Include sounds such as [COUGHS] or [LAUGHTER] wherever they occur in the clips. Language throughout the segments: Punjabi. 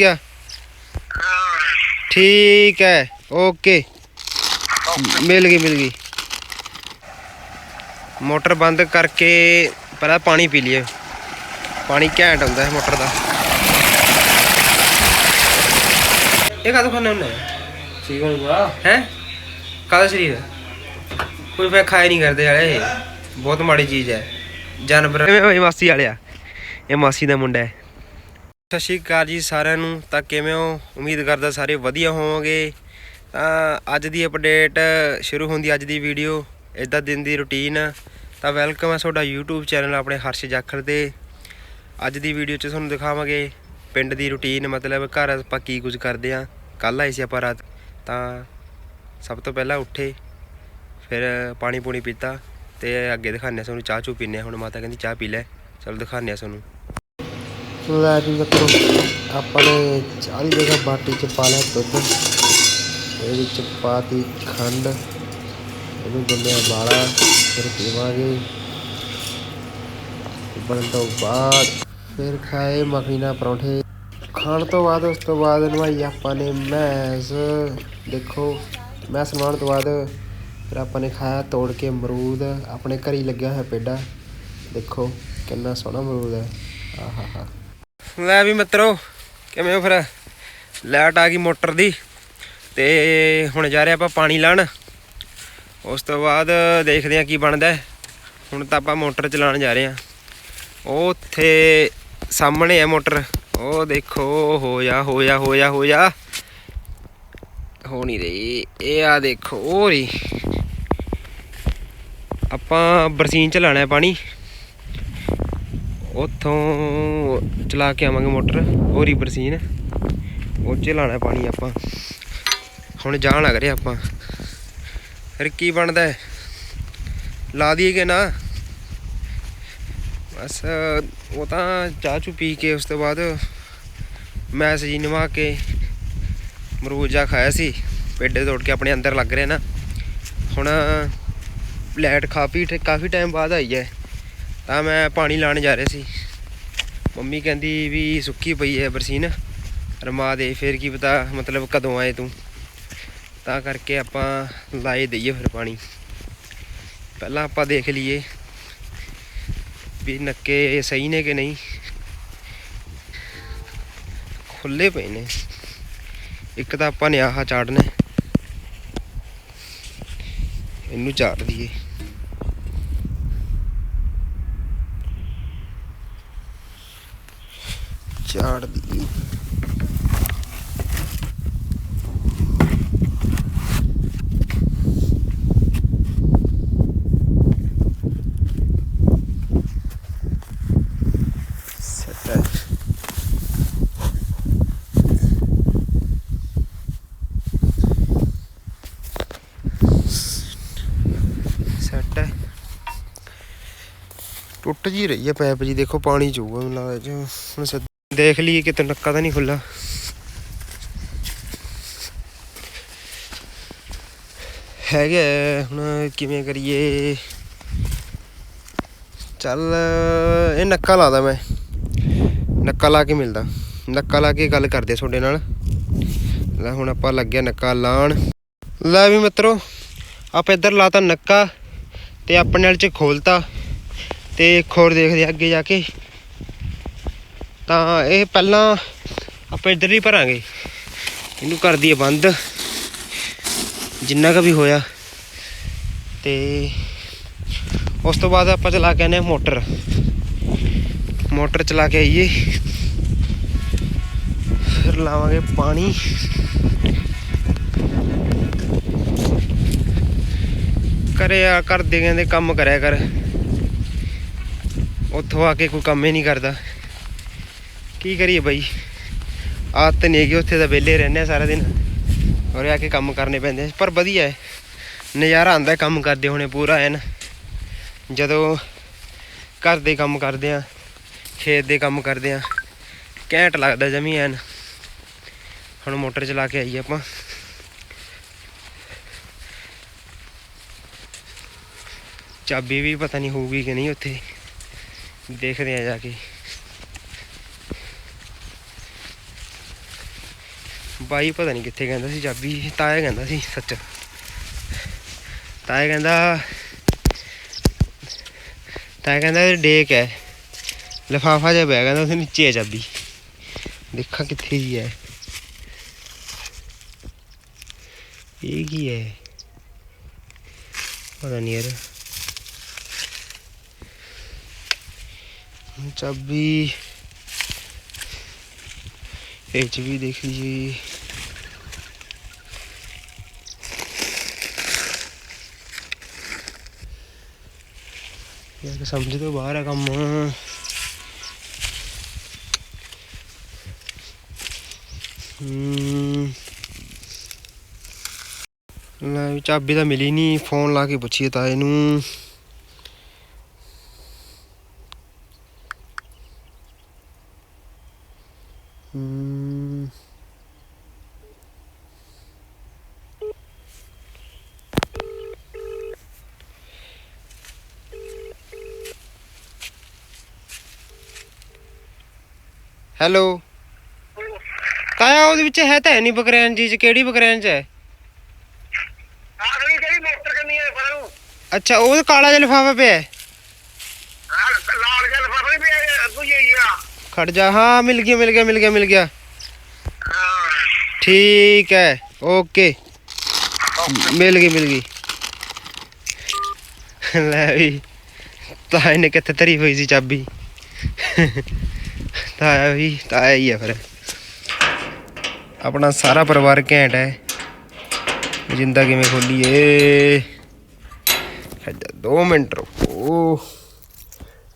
ਗਿਆ। ਠੀਕ ਹੈ ਓਕੇ। ਮਿਲ ਗਈ ਮਿਲ ਗਈ। ਮੋਟਰ ਬੰਦ ਕਰਕੇ ਪਹਿਲਾਂ ਪਾਣੀ ਪੀ ਲਈਏ। ਪਾਣੀ ਘੈਂਟ ਹੁੰਦਾ ਹੈ ਮੋਟਰ ਦਾ। ਇਹ ਕਾਹਦੋਂ ਖਾਣੇ ਹੁੰਦੇ ਠੀਕ ਹੋ ਗਿਆ ਹੈ? ਕਾਹਦਾ ਸਰੀਰ? ਕੋਈ ਫੇ ਖਾਏ ਨਹੀਂ ਕਰਦੇ ਵਾਲੇ ਇਹ। ਬਹੁਤ ਮਾੜੀ ਚੀਜ਼ ਹੈ। ਜਾਨਵਰ। ਇਹ ਮਾਸੀ ਵਾਲਿਆ। ਇਹ ਮਾਸੀ ਦਾ ਮੁੰਡਾ ਹੈ। ਸਤਿ ਸ਼੍ਰੀ ਅਕਾਲ ਜੀ ਸਾਰਿਆਂ ਨੂੰ। ਤਾਂ ਕਿਵੇਂ ਹੋ? ਉਮੀਦ ਕਰਦਾ ਸਾਰੇ ਵਧੀਆ ਹੋਵੋਗੇ। ਤਾਂ ਅੱਜ ਦੀ ਅਪਡੇਟ ਸ਼ੁਰੂ ਹੁੰਦੀ ਅੱਜ ਦੀ ਵੀਡੀਓ ਇਦਾਂ ਦਿਨ ਦੀ ਰੁਟੀਨ ਤਾਂ ਵੈਲਕਮ ਹੈ ਤੁਹਾਡਾ YouTube ਚੈਨਲ ਆਪਣੇ ਹਰਸ਼ ਜਾਖੜ ਦੇ ਅੱਜ ਦੀ ਵੀਡੀਓ 'ਚ ਤੁਹਾਨੂੰ ਦਿਖਾਵਾਂਗੇ ਪਿੰਡ ਦੀ ਰੁਟੀਨ ਮਤਲਬ ਘਰ ਆਪਾਂ ਕੀ ਕੁਝ ਕਰਦੇ ਆ ਕੱਲ ਆਏ ਸੀ ਆਪਾਂ ਰਾਤ। ਤਾਂ ਸਭ ਤੋਂ ਪਹਿਲਾਂ ਉੱਠੇ, ਫਿਰ ਪਾਣੀ ਪੂਣੀ ਪੀਤਾ ਤੇ ਅੱਗੇ ਦਿਖਾਉਂਦੇ ਆ ਤੁਹਾਨੂੰ ਚਾਹ ਚੂ ਪੀਨੇ ਆ ਹੁਣ ਮਾਤਾ ਕਹਿੰਦੀ ਚਾਹ ਪੀ ਲੈ। ਚਲੋ ਦਿਖਾਉਂਦੇ ਆ ਤੁਹਾਨੂੰ। ਲੈ ਵੀ ਮਿੱਤਰੋ ਆਪਾਂ ਨੇ ਚਾਹ ਦੀ ਜਗ੍ਹਾ ਬਾਟੀ ਚ ਪਾ ਲਿਆ ਦੁੱਧ। ਇਹਦੇ ਵਿੱਚ ਪਾਤੀ ਖੰਡ। ਇਹਨੂੰ ਦਿੰਦੇ ਬਾਲਾ ਫਿਰ ਪੀਵਾਂਗੇ। ਬਣਨ ਤੋਂ ਬਾਅਦ ਫਿਰ ਖਾਏ ਮੱਖਣੀ ਨਾਲ ਪਰੌਂਠੇ। ਖਾਣ ਤੋਂ ਬਾਅਦ, ਉਸ ਤੋਂ ਬਾਅਦ ਨਵਾਈ ਆਪਾਂ ਨੇ ਮੈਸ। ਦੇਖੋ, ਮੈਸ ਨਵਾਉਣ ਤੋਂ ਬਾਅਦ ਫਿਰ ਆਪਾਂ ਨੇ ਖਾਇਆ ਤੋੜ ਕੇ ਅਮਰੂਦ। ਆਪਣੇ ਘਰ ਹੀ ਲੱਗਿਆ ਹੋਇਆ ਪੇਡਾ। ਦੇਖੋ, ਕਿੰਨਾ ਸੋਹਣਾ ਅਮਰੂਦ ਹੈ। ਆਹਾਹਾ। ਲੈ ਵੀ ਮਿੱਤਰੋ, ਕਿਵੇਂ ਹੋ ਫਿਰ? ਲਾਈਟ ਆ ਗਈ ਮੋਟਰ ਦੀ ਤੇ ਹੁਣ ਜਾ ਰਹੇ ਆਪਾਂ ਪਾਣੀ ਲਾਣ। ਉਸ ਤੋਂ ਬਾਅਦ ਦੇਖਦੇ ਆ ਕੀ ਬਣਦਾ ਹੁਣ ਤਾਂ ਆਪਾਂ ਮੋਟਰ ਚਲਾਉਣ ਜਾ ਰਹੇ ਆ ਉਹ ਉੱਥੇ ਸਾਹਮਣੇ ਆ ਮੋਟਰ। ਉਹ ਦੇਖੋ ਹੋਇਆ ਹੋਇਆ ਹੋਇਆ ਹੋਇਆ ਹੋ ਨਹੀਂ ਰਹੀ। ਇਹ ਆ ਦੇਖੋ ਉਹ ਰਹੀ ਆਪਾਂ ਬਰਸੀਨ ਚ ਲਾਣਾ ਪਾਣੀ। ਉੱਥੋਂ ਚਲਾ ਕੇ ਆਵਾਂਗੇ ਮੋਟਰ ਉਹ ਹੋਰੀ ਸੀਨ ਉਹ ਚ ਲਾਣਾ ਪਾਣੀ ਆਪਾਂ। ਹੁਣ ਜਾਣ ਲੱਗ ਰਿਹਾ ਆਪਾਂ। ਫਿਰ ਕੀ ਬਣਦਾ ਹੈ? ਲਾ ਦਈਏ ਕਿ ਨਾ। ਬਸ ਉਹ ਤਾਂ ਚਾਹ ਚੂ ਪੀ ਕੇ ਉਸ ਤੋਂ ਬਾਅਦ ਮੈਂ ਜੀ ਨਵਾ ਕੇ ਮਰੂਜਾ ਖਾਇਆ ਸੀ। ਪੇਡੇ ਤੋੜ ਕੇ ਆਪਣੇ ਅੰਦਰ ਲੱਗ ਰਿਹਾ ਨਾ। ਹੁਣ ਲਾਈਟ ਕਾਫੀ ਕਾਫੀ ਟਾਈਮ ਬਾਅਦ ਆਈ ਹੈ। ਤਾਂ ਮੈਂ ਪਾਣੀ ਲਾਣ ਜਾ ਰਿਹਾ ਸੀ। ਮੰਮੀ ਕਹਿੰਦੀ ਵੀ ਸੁੱਕੀ ਪਈ ਹੈ ਬਰਸੀਨ। ਰਮਾ ਦੇ, ਫੇਰ ਕੀ ਪਤਾ ਮਤਲਬ ਕਦੋਂ ਆਏ ਤੂੰ। ਤਾਂ ਕਰਕੇ ਆਪਾਂ ਲਾਏ ਦਈਏ ਫਿਰ ਪਾਣੀ। ਪਹਿਲਾਂ ਆਪਾਂ ਦੇਖ ਲਈਏ ਵੀ ਨੱਕੇ ਸਹੀ ਨੇ ਕਿ ਨਹੀਂ। ਖੁੱਲੇ ਪਏ ਨੇ। ਇੱਕ ਤਾਂ ਆਪਾਂ ਨੇ ਆਹ ਚਾੜਨਾ ਇਹਨੂੰ ਚਾੜ ਦਈਏ। ਚਾੜ ਦਈਏ ਟੁੱਟ ਜੀ ਰਹੀ ਹੈ ਪਾਈਪ ਜੀ, ਦੇਖੋ ਪਾਣੀ ਚੂਗਾ ਮੈਨੂੰ ਲੱਗਦਾ ਇਹ 'ਚ। ਹੁਣ ਸਿੱਧ- ਦੇਖ ਲਈਏ ਕਿਤੇ ਨੱਕਾ ਤਾਂ ਨਹੀਂ ਖੁੱਲਾ ਹੈਗਾ ਹੁਣ ਕਿਵੇਂ ਕਰੀਏ? ਚੱਲ, ਇਹ ਨੱਕਾ ਲਾਦਾ ਮੈਂ। ਨੱਕਾ ਲਾ ਕੇ ਮਿਲਦਾ। ਨੱਕਾ ਲਾ ਕੇ ਗੱਲ ਕਰਦੇ ਤੁਹਾਡੇ ਨਾਲ। ਲੈ, ਹੁਣ ਆਪਾਂ ਲੱਗਿਆ ਨੱਕਾ ਲਾਣ। ਲੈ ਵੀ ਮਿੱਤਰੋ, ਆਪਾਂ ਇੱਧਰ ਲਾਤਾ ਨੱਕਾ ਤੇ ਆਪਣੇ ਨਾਲ ਚ ਖੋਲਤਾ ਤੇ ਇੱਕ ਹੋਰ ਦੇਖਦੇ ਹਾਂ ਅੱਗੇ ਜਾ ਕੇ। ਤਾਂ ਇਹ ਪਹਿਲਾਂ ਆਪਾਂ ਇੱਧਰ ਹੀ ਭਰਾਂਗੇ। ਇਹਨੂੰ ਕਰ ਦਈਏ ਬੰਦ। ਜਿੰਨਾ ਕੁ ਵੀ ਹੋਇਆ। ਤੇ ਉਸ ਤੋਂ ਬਾਅਦ ਆਪਾਂ ਚਲਾ ਕੇ ਆਨੇ ਆ ਮੋਟਰ। ਮੋਟਰ ਚਲਾ ਕੇ ਆਈਏ। ਫਿਰ ਲਾਵਾਂਗੇ ਪਾਣੀ। ਘਰ ਆ ਘਰ ਦੇ ਕਹਿੰਦੇ ਕੰਮ ਕਰਿਆ ਕਰ। ਉੱਥੋਂ ਆ ਕੇ ਕੋਈ ਕੰਮ ਹੀ ਨਹੀਂ ਕਰਦਾ। ਕੀ ਕਰੀਏ ਬਾਈ? ਆਦਤ ਨਹੀਂ ਹੈਗੀ ਉੱਥੇ ਤਾਂ ਵਿਹਲੇ ਰਹਿੰਦੇ ਆ ਸਾਰਾ ਦਿਨ। ਔਰ ਆ ਕੇ ਕੰਮ ਕਰਨੇ ਪੈਂਦੇ ਪਰ ਵਧੀਆ ਹੈ। ਨਜ਼ਾਰਾ ਆਉਂਦਾ ਕੰਮ ਕਰਦੇ ਹੋਣੇ ਪੂਰਾ ਐਨ। ਜਦੋਂ ਘਰ ਦੇ ਕੰਮ ਕਰਦੇ ਆ, ਖੇਤ ਦੇ ਕੰਮ ਕਰਦੇ ਆ, ਘੈਂਟ ਲੱਗਦਾ ਜਮੀ ਐਨ। ਹੁਣ ਮੋਟਰ ਚਲਾ ਕੇ ਆਈਏ ਆਪਾਂ। ਚਾਬੀ ਵੀ ਪਤਾ ਨਹੀਂ ਹੋਊਗੀ ਕਿ ਨਹੀਂ ਉੱਥੇ। ਦੇਖਦੇ ਆ ਜਾ ਕੇ। ਬਾਈ ਪਤਾ ਨਹੀਂ ਕਿੱਥੇ ਕਹਿੰਦਾ ਸੀ, ਚਾਬੀ ਤਾਇਆ ਕਹਿੰਦਾ ਸੀ, ਸੱਚ। ਤਾਇਆ ਕਹਿੰਦਾ ਤਾਇਆ ਕਹਿੰਦਾ ਡੇਕ ਹੈ। ਲਿਫਾਫਾ ਜਿਹਾ ਪਿਆ, ਕਹਿੰਦਾ ਉਹਦੇ ਨੀਚੇ ਹੈ ਚਾਬੀ। ਦੇਖਾਂ ਕਿੱਥੇ ਹੀ ਹੈ। ਇਹ ਕੀ ਹੈ? ਪਤਾ ਨਹੀਂ ਯਾਰ। ਚਾਬੀ, ਇਹ ਚ ਵੀ ਦੇਖ ਲੀजिए ਯਾਰ ਸਮਝ ਤੋਂ ਬਾਹਰ ਆ ਕੰਮ। ਲੈ ਚਾਬੀ ਤਾਂ ਮਿਲੀ ਨਹੀਂ ਫੋਨ ਲਾ ਕੇ ਪੁੱਛੀਏ ਤਾਂ ਇਹਨੂੰ ਹੈਲੋ। ਕਾਇਆ ਉਹਦੇ ਵਿੱਚ ਹੈ ਤਾਂ ਹੈ ਨਹੀਂ ਬਕਰੈਨ ਜੀ ਚ ਕਿਹੜੀ ਬਕਰੈਨ ਚ ਹੈ? ਆਖਰੀ ਜਿਹੜੀ ਮੋਟਰ ਕਰਨੀ ਹੈ ਪਰ ਉਹ। ਅੱਛਾ ਉਹ ਕਾਲਾ ਜਿਹਾ ਲਿਫਾਫਾ ਪਿਆ ਹੈ। ਆਹ ਲਾਲ ਜਿਹਾ ਲਫਾਫਾ ਨਹੀਂ ਪਿਆ ਅੱਗੂ ਜੀ ਆ। ਖੜ ਜਾ ਹਾਂ ਮਿਲ ਗਿਆ ਮਿਲ ਗਿਆ ਮਿਲ ਗਿਆ ਮਿਲ ਗਿਆ। ਠੀਕ ਹੈ ਓਕੇ। ਮਿਲ ਗਈ ਮਿਲ ਗਈ। ਲੈ ਵੀ ਤਾਂ ਇਹਨੇ ਕਿੱਥੇ ਧਰੀ ਹੋਈ ਸੀ ਚਾਬੀ? ਤਾਂ ਵੀ ਤਾਂ ਹੀ ਹੈ ਫਿਰ। ਆਪਣਾ ਸਾਰਾ ਪਰਿਵਾਰ ਘੈਂਟ ਹੈ। ਜਿੰਦਾ ਕਿਵੇਂ ਖੋਲੀਏ। ਖੱਜਾ 2 ਮਿੰਟ ਰੁਕੋ।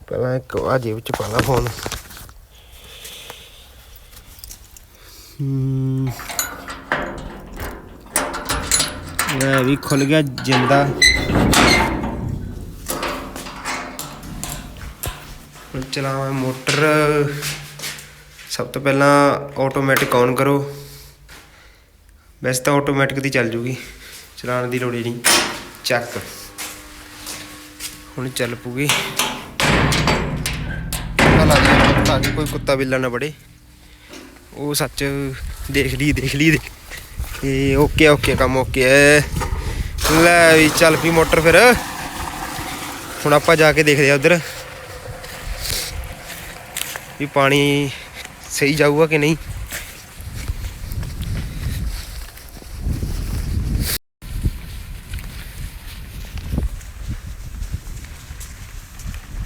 ਪਹਿਲਾਂ ਇੱਕ ਆ ਜੇਬ ਚ ਪਾ ਲਾ ਫੋਨ। ਹਮ ਵੀ ਖੁੱਲ ਗਿਆ ਜਿੰਦਾ। ਚਲਾਵਾਂ ਮੋਟਰ। ਸਭ ਤੋਂ ਪਹਿਲਾਂ ਆਟੋਮੈਟਿਕ ਔਨ ਕਰੋ। ਵੈਸੇ ਤਾਂ ਆਟੋਮੈਟਿਕ ਦੀ ਚੱਲ ਜੂਗੀ, ਚਲਾਉਣ ਦੀ ਲੋੜ ਹੀ ਨਹੀਂ। ਚੱਕ। ਹੁਣ ਚੱਲ ਪੂਗੀ। ਪਤਾ ਲੱਗ ਗਿਆ ਤਾਂ ਕਿ ਕੋਈ ਕੁੱਤਾ ਬਿੱਲਾ ਨਾ ਬੜੇ ਉਹ ਸੱਚ ਦੇਖ ਲਈ ਦੇਖ ਲਈ ਇਹ ਓਕੇ ਓਕੇ, ਕੰਮ ਓਕੇ ਲੈ ਵੀ, ਚੱਲ ਪਈ ਮੋਟਰ ਫਿਰ। ਹੁਣ ਆਪਾਂ ਜਾ ਕੇ ਦੇਖਦੇ ਆ ਉਧਰ। ਵੀ ਪਾਣੀ ਸਹੀ ਜਾਊਗਾ ਕਿ ਨਹੀਂ?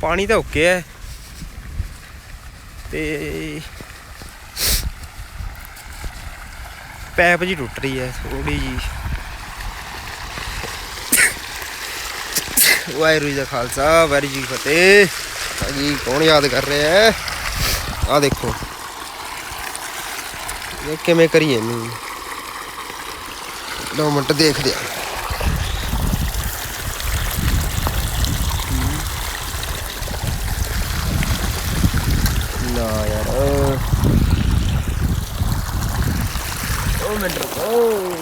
ਪਾਣੀ ਤਾਂ ਓਕੇ ਹੈ। ਤੇ ਪੈਪ ਜੀ ਟੁੱਟ ਰਹੀ ਹੈ ਥੋੜੀ ਜੀ ਵਾਹਿਗੁਰੂ ਜੀ ਦਾ ਖਾਲਸਾ, ਵਾਹਿਗੁਰੂ ਜੀ ਫਤਿਹ। ਹਾਂਜੀ ਕੌਣ ਯਾਦ ਕਰ ਰਿਹਾ ਹੈ? ਆ ਦੇਖੋ। ਇਹ ਕਿਵੇਂ ਕਰੀਏ ਇਹਨੂੰ। ਦੋ ਮਿੰਟ ਦੇਖਦੇ ਆ ਨਾ ਯਾਰ। ਉਹ ਮਿੰਟ ਰੁਕੋ।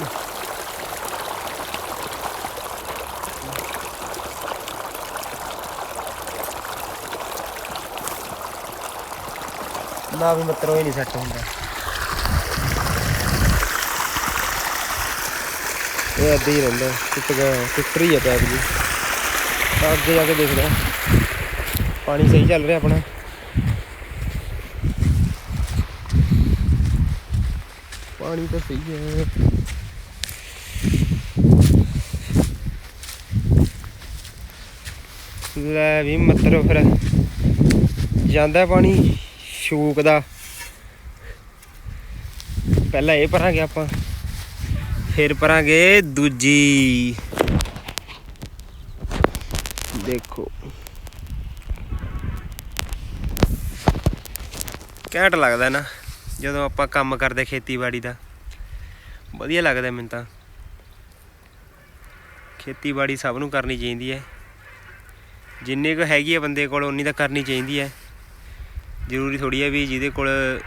ਨਾ ਵੀ ਮਤਰੋ ਹੀ ਨਹੀਂ ਸੈੱਟ ਹੁੰਦਾ। ਇਹ ਅੱਧੇ ਹੀ ਰਹਿੰਦਾ ਟੁੱਟ ਗਿਆ ਟੁੱਟ ਰਹੀ ਹੈ ਪੈਪ ਜੀ ਤਾਂ ਅੱਗੇ ਜਾ ਕੇ ਦੇਖਦੇ ਹਾਂ ਪਾਣੀ ਸਹੀ ਚੱਲ ਰਿਹਾ ਆਪਣਾ। ਪਾਣੀ ਤਾਂ ਸਹੀ ਹੈ ਲੈ ਵੀ ਮਤਰੋ ਫਿਰ। ਜਾਂਦਾ ਪਾਣੀ ਸ਼ੂਕ ਦਾ ਪਹਿਲਾਂ ਇਹ ਭਰਾਂਗੇ ਆਪਾਂ। ਫਿਰ ਭਰਾਂਗੇ ਦੂਜੀ। ਦੇਖੋ। ਘੈਂਟ ਲੱਗਦਾ ਨਾ, ਜਦੋਂ ਆਪਾਂ ਕੰਮ ਕਰਦੇ ਖੇਤੀਬਾੜੀ ਦਾ। ਵਧੀਆ ਲੱਗਦਾ ਮੈਨੂੰ ਤਾਂ। ਖੇਤੀਬਾੜੀ ਸਭ ਨੂੰ ਕਰਨੀ ਚਾਹੀਦੀ ਹੈ। ਜਿੰਨੇ ਕੁ ਹੈਗੀ ਹੈ ਬੰਦੇ ਕੋਲ ਉਨੀ ਤਾਂ ਕਰਨੀ ਚਾਹੀਦੀ ਹੈ। ਜ਼ਰੂਰੀ ਥੋੜੀ ਹੈ ਵੀ ਜਿਹਦੇ ਕੋਲ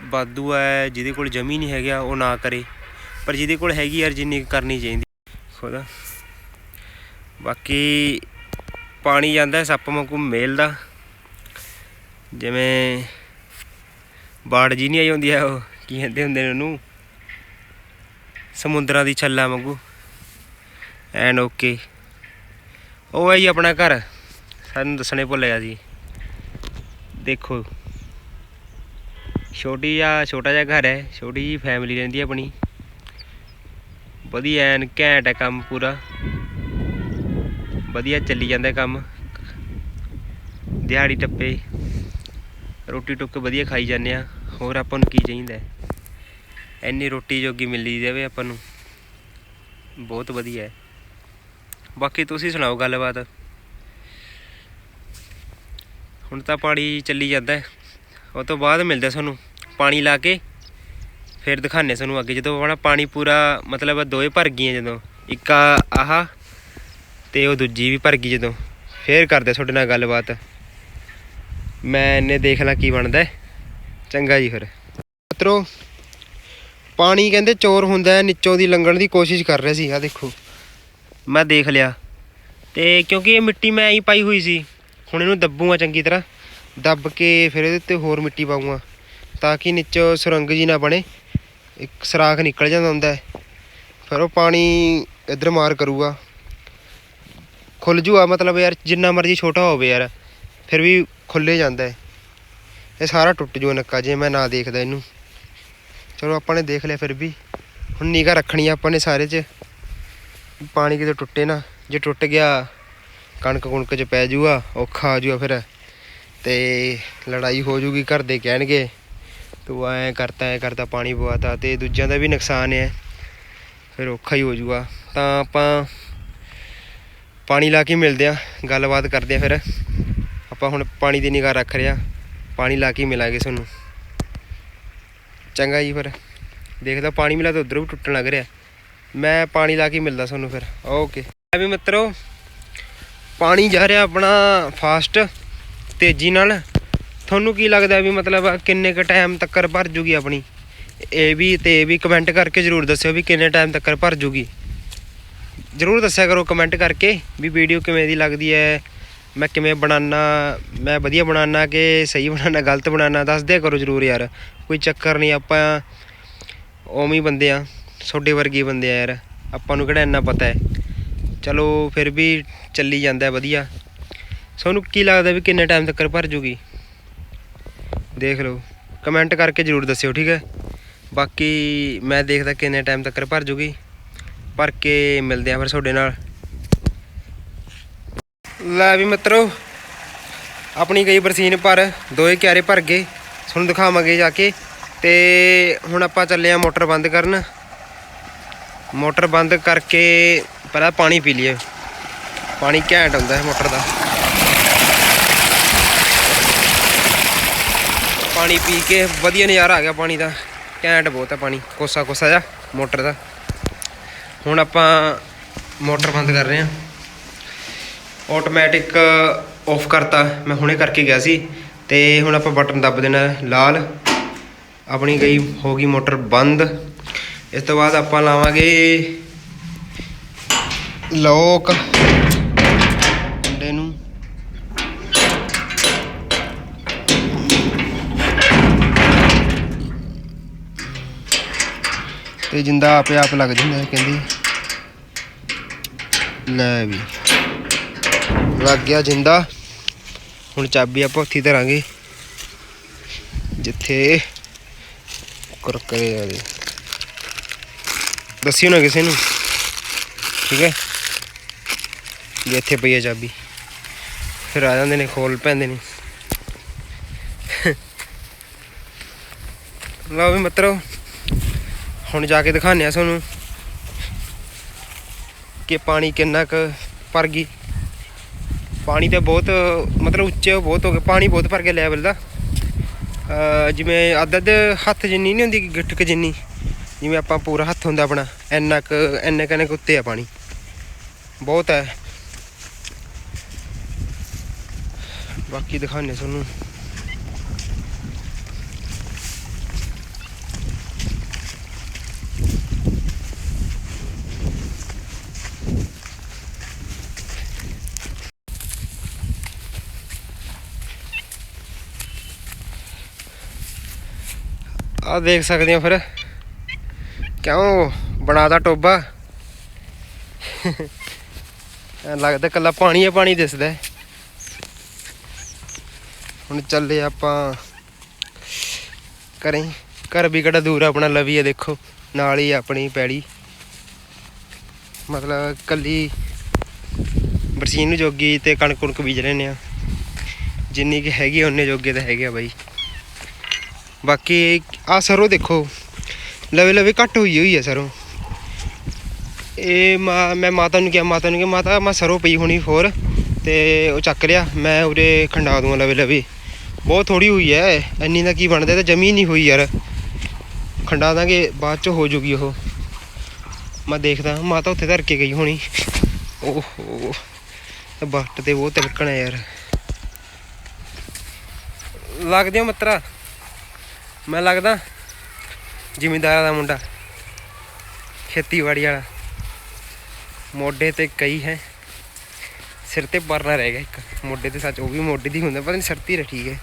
ਵਾਧੂ ਹੈ, ਜਿਹਦੇ ਕੋਲ ਜ਼ਮੀਨ ਨਹੀਂ ਹੈਗਾ ਉਹ ਨਾ ਕਰੇ। ਪਰ ਜਿਹਦੇ ਕੋਲ ਹੈਗੀ ਯਾਰ ਜਿੰਨੀ ਕਰਨੀ ਚਾਹੀਦੀ। ਖੁਦ। ਬਾਕੀ ਪਾਣੀ ਜਾਂਦਾ ਸੱਪ ਵਾਂਗੂ ਮੇਲ ਦਾ ਜਿਵੇਂ ਬਾੜ ਜੀ ਨਹੀਂ ਆਈ ਹੁੰਦੀ ਹੈ ਉਹ, ਕੀ ਕਹਿੰਦੇ ਹੁੰਦੇ ਨੇ ਉਹਨੂੰ? ਸਮੁੰਦਰਾਂ ਦੀ ਛੱਲਾ ਵਾਂਗੂ। ਐਨ ਓਕੇ। ਉਹ ਹੈ ਜੀ ਆਪਣਾ ਘਰ। ਸਾਨੂੰ ਦੱਸਣੇ ਭੁੱਲਿਆ ਜੀ ਦੇਖੋ। ਛੋਟੀ ਜਿਹਾ, ਛੋਟਾ ਜਿਹਾ ਘਰ ਹੈ। ਛੋਟੀ ਜੀ ਫੈਮਿਲੀ ਰਹਿੰਦੀ ਆਪਣੀ। ਵਧੀਆ ਐਨ ਘੈਂਟ ਹੈ ਕੰਮ ਪੂਰਾ। ਵਧੀਆ ਚੱਲੀ ਜਾਂਦਾ ਕੰਮ। ਦਿਹਾੜੀ ਟੱਪੇ, ਰੋਟੀ ਟੁੱਕ ਵਧੀਆ ਖਾਈ ਜਾਂਦੇ ਆ। ਹੋਰ ਆਪਾਂ ਨੂੰ ਕੀ ਚਾਹੀਦਾ ਹੈ? ਇੰਨੀ ਰੋਟੀ ਜੋਗੀ ਮਿਲੀ ਜਾਵੇ ਆਪਾਂ ਨੂੰ। ਬਹੁਤ ਵਧੀਆ ਹੈ ਬਾਕੀ ਤੁਸੀਂ ਸੁਣਾਓ ਗੱਲਬਾਤ। ਹੁਣ ਤਾਂ ਪਾਣੀ ਚੱਲੀ ਜਾਂਦਾ ਹੈ ਉਹ ਤੋਂ ਬਾਅਦ ਮਿਲਦਾ ਸਾਨੂੰ ਪਾਣੀ ਲਾ ਕੇ ਫਿਰ ਦਿਖਾਣੇ ਸਾਨੂੰ ਅੱਗੇ, ਜਦੋਂ ਆਪਣਾ ਪਾਣੀ ਪੂਰਾ ਮਤਲਬ ਦੋਏ ਭਰ ਗਈਆਂ ਜਦੋਂ, ਇੱਕ ਆਹ ਤੇ ਉਹ ਦੂਜੀ ਵੀ ਭਰ ਗਈ ਜਦੋਂ। ਫੇਰ ਕਰਦੇ ਤੁਹਾਡੇ ਨਾਲ ਗੱਲਬਾਤ। ਮੈਂ ਇਹਨੇ ਦੇਖ ਲਾਂ ਕੀ ਬਣਦਾ ਚੰਗਾ ਜੀ ਫਿਰ। ਮਿੱਤਰੋ, ਪਾਣੀ ਕਹਿੰਦੇ ਚੋਰ ਹੁੰਦਾ ਹੈ, ਨੀਚੋਂ ਦੀ ਲੰਘਣ ਦੀ ਕੋਸ਼ਿਸ਼ ਕਰ ਰਿਹਾ ਸੀ ਆ ਦੇਖੋ। ਮੈਂ ਦੇਖ ਲਿਆ। ਤੇ ਕਿਉਂਕਿ ਇਹ ਮਿੱਟੀ ਮੈਂ ਐਂ ਪਾਈ ਹੋਈ ਸੀ, ਹੁਣ ਇਹਨੂੰ ਦੱਬੂਗਾ ਚੰਗੀ ਤਰ੍ਹਾਂ। ਦੱਬ ਕੇ ਫਿਰ ਇਹਦੇ ਉੱਤੇ ਹੋਰ ਮਿੱਟੀ ਪਾਉਂਗਾ ਤਾਂ ਕਿ ਨਿੱਚੋਂ ਸੁਰੰਗ ਜੀ ਨਾ ਬਣੇ। ਇੱਕ ਸਰਾਖ ਨਿਕਲ ਜਾਂਦਾ ਹੁੰਦਾ ਹੈ। ਫਿਰ ਉਹ ਪਾਣੀ ਇੱਧਰ ਮਾਰ ਕਰੂਗਾ। ਖੁੱਲ ਜੂਗਾ, ਮਤਲਬ ਯਾਰ ਜਿੰਨਾ ਮਰਜ਼ੀ ਛੋਟਾ ਹੋਵੇ ਯਾਰ, ਫਿਰ ਵੀ ਖੁੱਲੇ ਜਾਂਦਾ ਹੈ। ਇਹ ਸਾਰਾ ਟੁੱਟ ਜੂ ਨੱਕਾ, ਜੇ ਮੈਂ ਨਾ ਦੇਖਦਾ ਇਹਨੂੰ। ਚਲੋ ਆਪਾਂ ਨੇ ਦੇਖ ਲਿਆ ਫਿਰ ਵੀ। ਹੁਣ ਨਿਗਾ ਰੱਖਣੀ ਆ ਆਪਾਂ ਨੇ ਸਾਰੇ 'ਚ। ਪਾਣੀ ਕਿਤੇ ਟੁੱਟੇ ਨਾ, ਜੇ ਟੁੱਟ ਗਿਆ, ਕਣਕ ਕੁਣਕ 'ਚ ਪੈ ਜੂਗਾ, ਔਖਾ ਆ ਜੂਗਾ ਫਿਰ। ਤੇ ਲੜਾਈ ਹੋ ਜੂਗੀ, ਘਰ ਦੇ ਕਹਿਣਗੇ। ਤੂੰ ਐਂ ਕਰਤਾ ਐਂ ਕਰਤਾ, ਪਾਣੀ ਪਵਾਤਾ ਤੇ ਦੂਜਿਆਂ ਦਾ ਵੀ ਨੁਕਸਾਨ ਹੈ ਫਿਰ ਔਖਾ ਹੀ ਹੋ ਜੂਗਾ। ਤਾਂ ਆਪਾਂ ਪਾਣੀ ਲਾ ਕੇ ਮਿਲਦੇ ਆ, ਗੱਲਬਾਤ ਕਰਦੇ ਆ ਫਿਰ। ਆਪਾਂ ਹੁਣ ਪਾਣੀ ਦੀ ਨਿਗਾਹ ਰੱਖ ਰਿਹਾ, ਪਾਣੀ ਲਾ ਕੇ ਮਿਲਾਂਗੇ ਤੁਹਾਨੂੰ। ਚੰਗਾ ਜੀ ਫਿਰ। ਦੇਖਦਾ ਪਾਣੀ ਮਿਲਾ ਤਾਂ ਉਧਰੋਂ ਵੀ ਟੁੱਟਣ ਲੱਗ ਰਿਹਾ। ਮੈਂ ਪਾਣੀ ਲਾ ਕੇ ਮਿਲਦਾ ਤੁਹਾਨੂੰ ਫਿਰ। ਓਕੇ। ਵੀ ਮਿੱਤਰੋ, ਪਾਣੀ ਜਾ ਰਿਹਾ ਆਪਣਾ ਫਾਸਟ ਤੇਜ਼ੀ ਨਾਲ। ਤੁਹਾਨੂੰ ਕੀ ਲੱਗਦਾ ਵੀ ਮਤਲਬ ਕਿੰਨੇ ਕ ਟਾਈਮ ਤੱਕ ਭਰ ਜੂਗੀ ਆਪਣੀ? ਇਹ ਵੀ ਤੇ ਇਹ ਵੀ ਕਮੈਂਟ ਕਰਕੇ ਜਰੂਰ ਦੱਸਿਓ ਵੀ ਕਿੰਨੇ ਟਾਈਮ ਤੱਕ ਭਰ ਜੂਗੀ। ਜਰੂਰ ਦੱਸਿਆ ਕਰੋ ਕਮੈਂਟ ਕਰਕੇ ਵੀ ਵੀਡੀਓ ਕਿਵੇਂ ਦੀ ਲੱਗਦੀ ਹੈ, ਮੈਂ ਕਿਵੇਂ ਬਣਾਉਣਾ ਮੈਂ ਵਧੀਆ ਬਣਾਉਣਾ ਕਿ ਸਹੀ ਬਣਾਉਣਾ ਗਲਤ ਬਣਾਉਣਾ ਦੱਸ ਦਿਆ ਕਰੋ ਜਰੂਰ ਯਾਰ। ਕੋਈ ਚੱਕਰ ਨਹੀਂ, ਆਪਾਂ ਉਵੇਂ ਬੰਦੇ ਆ ਛੋਡੇ ਵਰਗੇ ਬੰਦੇ ਆ ਯਾਰ। ਆਪਾਂ ਨੂੰ ਕਿਹੜਾ ਇੰਨਾ ਪਤਾ ਹੈ। ਚਲੋ ਫਿਰ ਵੀ ਚੱਲੀ ਜਾਂਦਾ ਵਧੀਆ। ਤੁਹਾਨੂੰ ਕੀ ਲੱਗਦਾ ਵੀ ਕਿੰਨੇ ਟਾਈਮ ਤੱਕ ਭਰ ਜੂਗੀ? ਦੇਖ ਲਓ। ਕਮੈਂਟ ਕਰਕੇ ਜਰੂਰ ਦੱਸਿਓ, ਠੀਕ ਹੈ? ਬਾਕੀ ਮੈਂ ਦੇਖਦਾ ਕਿੰਨੇ ਟਾਈਮ ਤੱਕ ਭਰ ਜੂਗੀ। ਭਰ ਕੇ ਮਿਲਦੇ ਆ ਫਿਰ ਤੁਹਾਡੇ ਨਾਲ। ਲੈ ਵੀ ਮਿੱਤਰੋ, ਆਪਣੀ ਗਈ ਬਰਸੀਨ ਪਰ ਦੋਏ ਕਿਆਰੇ ਭਰ ਗਏ। ਤੁਹਾਨੂੰ ਦਿਖਾਵਾਂਗੇ ਜਾ ਕੇ। ਤੇ ਹੁਣ ਆਪਾਂ ਚੱਲੇ ਆ ਮੋਟਰ ਬੰਦ ਕਰਨ। ਮੋਟਰ ਬੰਦ ਕਰਕੇ ਪਹਿਲਾਂ ਪਾਣੀ ਪੀ ਲਈਏ। ਪਾਣੀ ਘੈਂਟ ਹੁੰਦਾ ਹੈ ਮੋਟਰ ਦਾ। ਪਾਣੀ ਪੀ ਕੇ ਵਧੀਆ ਨਜ਼ਾਰਾ ਆ ਗਿਆ ਪਾਣੀ ਦਾ। ਘੈਂਟ ਬਹੁਤ ਹੈ ਪਾਣੀ। ਕੋਸਾ ਕੋਸਾ ਜਿਹਾ, ਮੋਟਰ ਦਾ। ਹੁਣ ਆਪਾਂ ਮੋਟਰ ਬੰਦ ਕਰ ਰਹੇ ਹਾਂ। ਆਟੋਮੈਟਿਕ ਆਫ ਕਰਤਾ। ਮੈਂ ਹੁਣੇ ਕਰਕੇ ਗਿਆ ਸੀ। ਤੇ ਹੁਣ ਆਪਾਂ ਬਟਨ ਦੱਬ ਦੇਣਾ ਲਾਲ। ਆਪਣੀ ਗਈ ਹੋ ਗਈ ਮੋਟਰ ਬੰਦ। ਇਸ ਤੋਂ ਬਾਅਦ ਆਪਾਂ ਲਾਵਾਂਗੇ ਲੋਕ ਅੰਡੇ ਨੂੰ। ਤੇ ਜਿੰਦਾ ਆਪੇ ਆਪ ਲੱਗ ਜਾਂਦਾ ਕਹਿੰਦੀ। ਲੈ ਵੀ। ਲੱਗ ਗਿਆ ਜਿੰਦਾ। ਹੁਣ ਚਾਬੀ ਆਪਾਂ ਉੱਥੇ ਧਰਾਂਗੇ। ਜਿੱਥੇ ਕੁਰਕਰੇ ਵਾਲੇ ਦੱਸਿਓ ਨਾ ਕਿਸੇ ਨੂੰ। ਠੀਕ ਹੈ? ਵੀ ਇੱਥੇ ਪਈ ਹੈ ਚਾਬੀ। ਫਿਰ ਆ ਜਾਂਦੇ ਨੇ, ਖੋਲ ਪੈਂਦੇ ਨੇ। ਲਓ ਵੀ ਮਿੱਤਰੋ। ਹੁਣ ਜਾ ਕੇ ਦਿਖਾਉਂਦੇ ਆ ਤੁਹਾਨੂੰ ਕਿ ਪਾਣੀ ਕਿੰਨਾ ਕੁ ਭਰ ਗਈ। ਪਾਣੀ ਤਾਂ ਬਹੁਤ, ਮਤਲਬ ਉੱਚੇ ਬਹੁਤ ਹੋ ਗਏ, ਪਾਣੀ ਬਹੁਤ ਭਰ ਗਿਆ ਲੈਵਲ ਦਾ। ਜਿਵੇਂ ਅੱਧ ਹੱਥ ਜਿੰਨੀ ਨਹੀਂ ਹੁੰਦੀ ਗਿੱਠ ਜਿੰਨੀ, ਜਿਵੇਂ ਆਪਾਂ ਪੂਰਾ ਹੱਥ ਹੁੰਦਾ ਆਪਣਾ, ਇੰਨਾ ਕੁ, ਇੰਨੇ ਕਨੇ ਕੁ ਉੱਤੇ ਆ ਪਾਣੀ। ਬਹੁਤ ਹੈ। ਬਾਕੀ ਦਿਖਾਉਂਦੇ ਤੁਹਾਨੂੰ। ਆ ਦੇਖ ਸਕਦੇ ਹੋ ਫਿਰ। ਕਿਉਂ ਬਣਾਦਾ ਟੋਬਾ ਐਂ ਲੱਗਦਾ ਕੱਲਾ ਪਾਣੀ ਹੀ ਪਾਣੀ ਦਿਸਦਾ ਹੁਣ ਚੱਲੇ ਆਪਾਂ। ਕਰੇ ਘਰ ਵੀ ਕਿਹੜਾ ਦੂਰ ਆਪਣਾ ਲਵੀ ਆ ਦੇਖੋ। ਨਾਲ ਹੀ ਆਪਣੀ ਪੈੜੀ। ਮਤਲਬ ਕੱਲੀ ਬਰਸੀਨ ਨੂੰ ਜੋਗੀ ਤੇ ਕਣਕ ਕੁਣਕ ਬੀਜ ਰਹੇ ਨੇ ਆ। ਜਿੰਨੀ ਕਿ ਹੈਗੀ ਆ, ਜੋਗੇ ਤਾਂ ਹੈਗੇ ਆ ਬਾਈ। ਬਾਕੀ ਆ ਸਰੋਂ ਦੇਖੋ, ਲਵੇ ਲਵੇ ਘੱਟ ਹੋਈ ਹੋਈ ਹੈ ਸਰੋਂ। ਇਹ ਮਾ- ਮੈਂ ਮਾਤਾ ਨੂੰ ਕਿਹਾ, ਮਾਤਾ ਨੂੰ ਕਿਹਾ, ਮਾਤਾ, ਮੈਂ ਸਰੋਂ ਪਈ ਹੋਣੀ ਹੋਰ ਤੇ ਉਹ ਚੱਕ ਲਿਆ, ਮੈਂ ਉਰੇ ਖੰਡਾ ਦੂੰਗਾ ਲਵੇ ਲਵੇ। ਬਹੁਤ ਥੋੜੀ ਹੋਈ ਐ, ਇੰਨੀ ਦਾ ਕੀ ਬਣਦਾ, ਇਹ ਤਾਂ ਜਮੀ ਨਹੀਂ ਹੋਈ ਯਾਰ। ਖੰਡਾ ਦਾਂਗੇ, ਬਾਅਦ ਚ ਹੋ ਜੂਗੀ ਉਹ। ਮੈਂ ਦੇਖਦਾ, ਮਾਤਾ ਉੱਥੇ ਧਰ ਕੇ ਗਈ ਹੋਣੀ। ਓਹੋ ਤੇ ਬੱਟ ਤੇ ਉਹ ਤਿਲਕਣਾ ਯਾਰ। ਲੱਗਦੇ ਹੋ ਮਤਰਾ? ਮੈਂ ਲੱਗਦਾ ਜ਼ਿਮੀਂਦਾਰਾਂ ਦਾ ਮੁੰਡਾ, ਖੇਤੀਬਾੜੀ ਵਾਲਾ। ਮੋਢੇ ਤੇ ਕਈ ਹੈ, ਸਿਰ ਤੇ ਪਰਨਾ ਰਹਿ ਗਿਆ ਇੱਕ। ਮੋਢੇ ਤੇ ਸੱਚ ਉਹ ਵੀ ਮੋਢੇ ਦੀ ਹੁੰਦਾ, ਪਤਾ ਨਹੀਂ ਸਿਰ ਤੇ ਹੀ ਠੀਕ ਹੈ।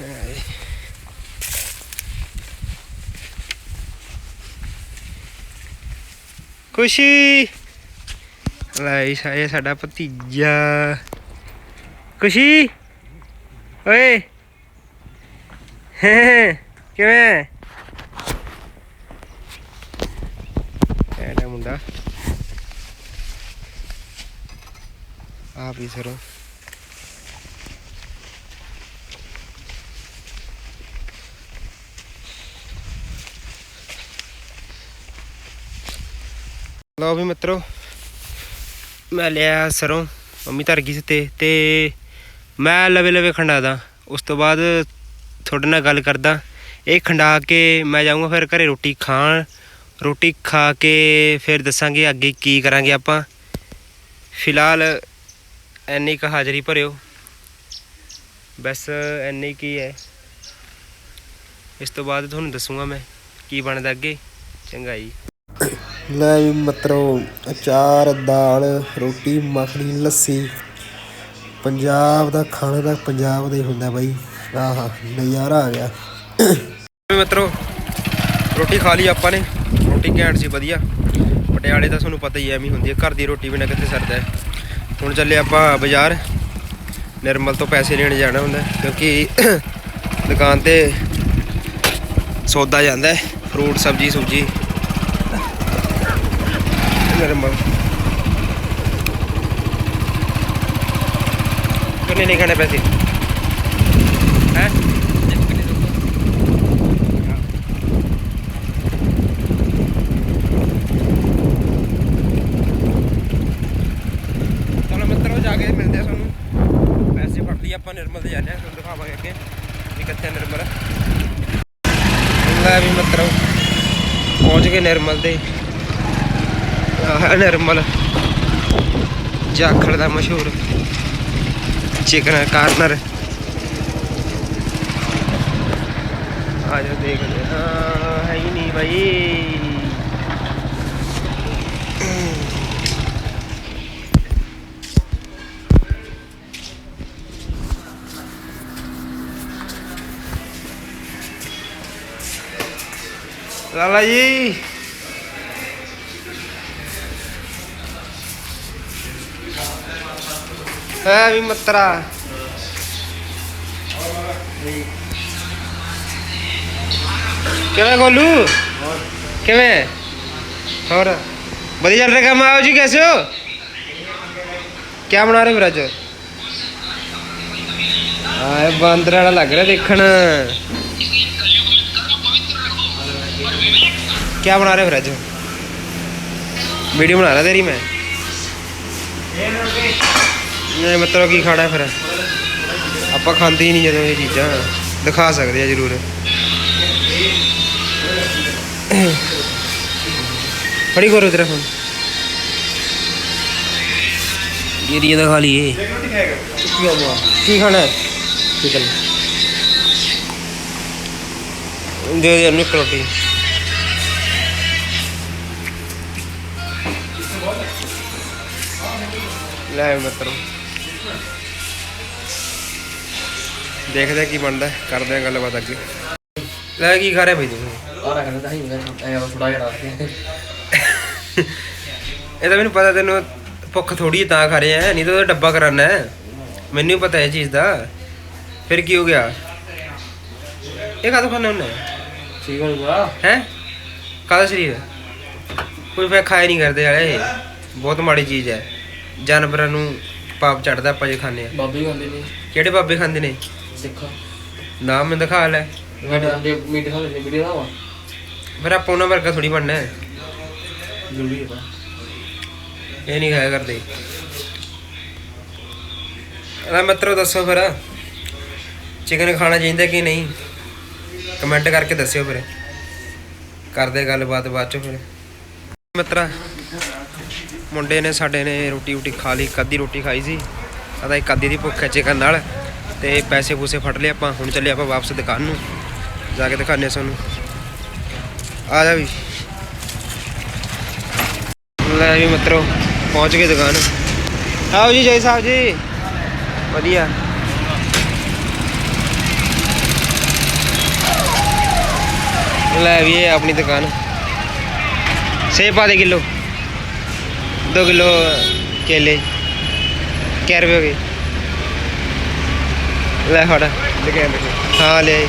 ਹਾਏ। ਖੁਸ਼ੀ। ਲੈ ਇਹ ਸਾਡਾ ਭਤੀਜਾ। ਖੁਸ਼ੀ? ਓਏ। ਕਿਵੇਂ? ਐਡਾ ਮੁੰਡਾ। ਆਪ ਹੀ ਸਰੋ। ਲਓ ਵੀ ਮਿੱਤਰੋ, ਮੈਂ ਲਿਆ ਸਰੋਂ। ਮੰਮੀ ਧਰ ਗਈ ਸੀ ਤੇ ਤੇ ਮੈਂ ਲਵੇ ਲਵੇ ਖੰਡਾ ਦਾ ਉਸ ਤੋਂ ਬਾਅਦ ਤੁਹਾਡੇ ਨਾਲ ਗੱਲ ਕਰਦਾ। ਇਹ ਖੰਡਾ ਕੇ ਮੈਂ ਜਾਊਂਗਾ ਫਿਰ ਘਰੇ ਰੋਟੀ ਖਾਣ। ਰੋਟੀ ਖਾ ਕੇ ਫਿਰ ਦੱਸਾਂਗੇ ਅੱਗੇ ਕੀ ਕਰਾਂਗੇ ਆਪਾਂ। ਫਿਲਹਾਲ ਐਨੀ ਕੁ ਹਾਜ਼ਰੀ ਭਰਿਓ। ਬਸ ਐਨੀ ਕੀ ਹੈ ਇਸ ਤੋਂ ਬਾਅਦ ਤੁਹਾਨੂੰ ਦੱਸੂਗਾ ਮੈਂ ਕੀ ਬਣਦਾ ਅੱਗੇ। ਚੰਗਾ ਜੀ। ਲੈ ਵੀ ਅਚਾਰ, ਦਾਲ, ਰੋਟੀ, ਮੱਖਣੀ, ਲੱਸੀ। ਪੰਜਾਬ ਦਾ ਖਾਣਾ ਤਾਂ ਪੰਜਾਬ ਦਾ ਹੀ ਹੁੰਦਾ ਬਾਈ। ਆਹਾ, ਨਜ਼ਾਰਾ ਆ ਗਿਆ। ਮਿੱਤਰੋ, ਰੋਟੀ ਖਾ ਲਈ ਆਪਾਂ ਨੇ। ਰੋਟੀ ਘੈਂਟ ਸੀ, ਵਧੀਆ। ਪਟਿਆਲੇ ਤਾਂ ਤੁਹਾਨੂੰ ਪਤਾ ਹੀ ਐਵੇਂ ਹੁੰਦੀ ਹੈ। ਘਰ ਦੀ ਰੋਟੀ ਬਿਨਾਂ ਕਿੱਥੇ ਸਰਦਾ ਹੈ। ਹੁਣ ਚੱਲੇ ਆਪਾਂ ਬਾਜ਼ਾਰ। ਨਿਰਮਲ ਤੋਂ ਪੈਸੇ ਲੈਣ ਜਾਣਾ ਹੁੰਦਾ ਕਿਉਂਕਿ [COUGHS] ਦੁਕਾਨ ਤੇ ਸੌਦਾ ਜਾਂਦਾ ਹੈ। ਫਰੂਟ ਸਬਜੀ ਸੁਬਜੀ ਨਿਰਮਲ। ਕਿੰਨੇ ਨਹੀਂ ਖਾਣੇ ਪੈਸੇ ਹੈ ਚਲੋ ਮਿੱਤਰੋ ਜਾ ਕੇ ਮਿਲਦੇ ਆ ਤੁਹਾਨੂੰ ਪੈਸੇ ਫੜ ਲਈ ਆਪਾਂ ਨਿਰਮਲ ਦੇ ਜਾਂਦੇ ਆ ਤੁਹਾਨੂੰ ਦਿਖਾਵਾਂਗੇ ਅੱਗੇ ਵੀ ਕਿੱਥੇ ਨਿਰਮਲ ਲੈ ਵੀ ਮਿੱਤਰੋ ਪਹੁੰਚ ਗਏ ਨਿਰਮਲ ਦੇ ਆਹ ਨਿਰਮਲ ਜਾਖੜ ਦਾ ਮਸ਼ਹੂਰ। ਚਿਕਨ ਕਾਰਨਰ ਆ ਜਾ ਦੇਖਦੇ ਹਾਂ ਹੈ ਹੀ ਨਹੀਂ ਭਾਈ ਲਾਲਾ ਜੀ ਐ ਵੀ ਮਤਰਾ। ਕਿਵੇਂ ਗੋਲੂ? ਕਿਵੇਂ? ਹੋਰ? ਵਧੀਆ ਚੱਲ ਰਿਹਾ ਕੰਮ? ਆਓ ਜੀ, ਕੈਸੇ ਹੋ? ਬਣਾ ਰਹੇ ਵਿਰਾਜ ਆਏ ਬਾਂਦਰ ਵਾਲਾ ਲੱਗ ਰਿਹਾ ਦੇਖਣ। ਕਿਆ ਬਣਾ ਰਹੇ ਵਿਰਾਜ ਵੀਡੀਓ ਬਣਾ ਰਿਹਾ ਤੇਰੀ ਮੈਂ। ਨਹੀਂ ਮਤਲਬ ਕੀ ਖਾਣਾ ਫਿਰ? ਆਪਾਂ ਖਾਂਦੇ ਹੀ ਨਹੀਂ ਜਦੋਂ ਇਹ ਚੀਜ਼ਾਂ। ਦਿਖਾ ਸਕਦੇ ਆ ਜ਼ਰੂਰ। ਫੜੀ ਕਰੋ ਤੇਰਾ ਫੋਨ। ਗੇਰੀਆਂ ਦਾ ਖਾ ਲਈਏ। ਕੀ ਖਾਣਾ? ਹੈ ਚਿਕਨ ਦੇ ਦੇ ਨਿਕ ਰੋਟੀ। ਲੈ ਮਿੱਤਰੋ। ਦੇਖਦੇ ਆ ਕੀ ਬਣਦਾ ਕਰਦੇ ਆ ਗੱਲਬਾਤ ਅੱਗੇ। ਲੈ ਕੀ ਖਾ ਰਿਹਾ ਬਈ ਤੂੰ ਆ ਰੱਖ ਲੈਂਦਾ ਹੀ ਐ ਥੋੜਾ ਜਿਹਾ ਰੱਖ ਕੇ। ਇਹ ਤਾਂ ਮੈਨੂੰ ਪਤਾ ਤੈਨੂੰ ਭੁੱਖ ਥੋੜੀ ਤਾਂ ਖਾ ਰਿਹਾ ਨਹੀਂ ਤਾਂ ਉਹਦਾ ਡੱਬਾ ਕਰਾਨਾ ਹੈ। ਮੈਨੂੰ ਪਤਾ ਇਹ ਚੀਜ਼ ਦਾ। ਫਿਰ ਕੀ ਹੋ ਗਿਆ? ਇਹ ਕਾਹਤੋਂ ਖਾਣਾ ਉਹਨੇ ਠੀਕ ਹੋਊਗਾ ਹੈ? ਕਾਹਦਾ ਸਰੀਰ? ਹੈ? ਕੋਈ ਫੇ ਖਾਇਆ ਨਹੀਂ ਕਰਦੇ ਇਹ ਬਹੁਤ ਮਾੜੀ ਚੀਜ਼ ਹੈ। ਜਾਨਵਰਾਂ ਨੂੰ ਪਾਪ ਚੜਦਾ ਆਪਾਂ ਜੇ ਖਾਂਦੇ ਆ ਬਾਬੇ ਹੁੰਦੇ ਨੇ। ਕਿਹੜੇ ਬਾਬੇ ਖਾਂਦੇ ਨੇ? ਦੇਖੋ। ਨਾਮ ਮੈਨੂੰ ਦਿਖਾ ਲੈ। ਮੈਂ ਦੇ ਮੀਟ ਖਾ ਲੈਣੇ ਵੀਡੀਓ ਦਾ ਫਿਰ ਆਪਾਂ ਉਹਨਾਂ ਵਰਗਾ ਥੋੜੀ ਬਣਨਾ ਹੈ। ਜ਼ਰੂਰੀ ਹੈ ਇਹ ਨਹੀਂ ਖਾਇਆ ਕਰਦੇ। ਇਹਦਾ ਮਤਲਬ ਦੱਸੋ ਫਿਰ। ਚਿਕਨ ਖਾਣਾ ਚਾਹੀਦਾ ਕਿ ਨਹੀਂ? ਕਮੈਂਟ ਕਰਕੇ ਦੱਸਿਓ ਫਿਰ। ਕਰਦੇ ਗੱਲਬਾਤ ਬਾਅਦ ਚ ਫਿਰ। ਮਿੱਤਰਾ ਮੁੰਡੇ ਨੇ ਸਾਡੇ ਨੇ ਰੋਟੀ ਰੋਟੀ ਖਾ ਲਈ ਅੱਧੀ ਰੋਟੀ ਖਾਈ ਸੀ। ਆਦਾ ਇੱਕ ਅੱਧੀ ਦੀ ਭੁੱਖ ਹੈ ਚਿਕਨ ਨਾਲ। ਤੇ ਪੈਸੇ ਪੂਸੇ ਫੜ ਲਏ ਆਪਾਂ, ਹੁਣ ਚੱਲੇ ਆਪਾਂ ਵਾਪਸ ਦੁਕਾਨ ਨੂੰ। ਜਾ ਕੇ ਦਿਖਾਣੇ ਤੁਹਾਨੂੰ। ਆ ਜਾ ਵੀ। ਲੈ ਵੀ ਮਿੱਤਰੋ, ਪਹੁੰਚ ਗਏ ਦੁਕਾਨ। ਆਓ ਜੀ, ਜੈ ਸਾਹਿਬ ਜੀ। ਵਧੀਆ। ਲੈ ਵੀ ਇਹ ਆਪਣੀ ਦੁਕਾਨ। ਸੇਬ ਪਾ ਦੇ ਕਿਲੋ। 2 ਕਿਲੋ ਕੇਲੇ। ਕਿੰਨੇ ਰੁਪਏ ਹੋ ਗਏ। ਲੈ ਫੜ। ਹਾਂ ਲੈ ਆਈ।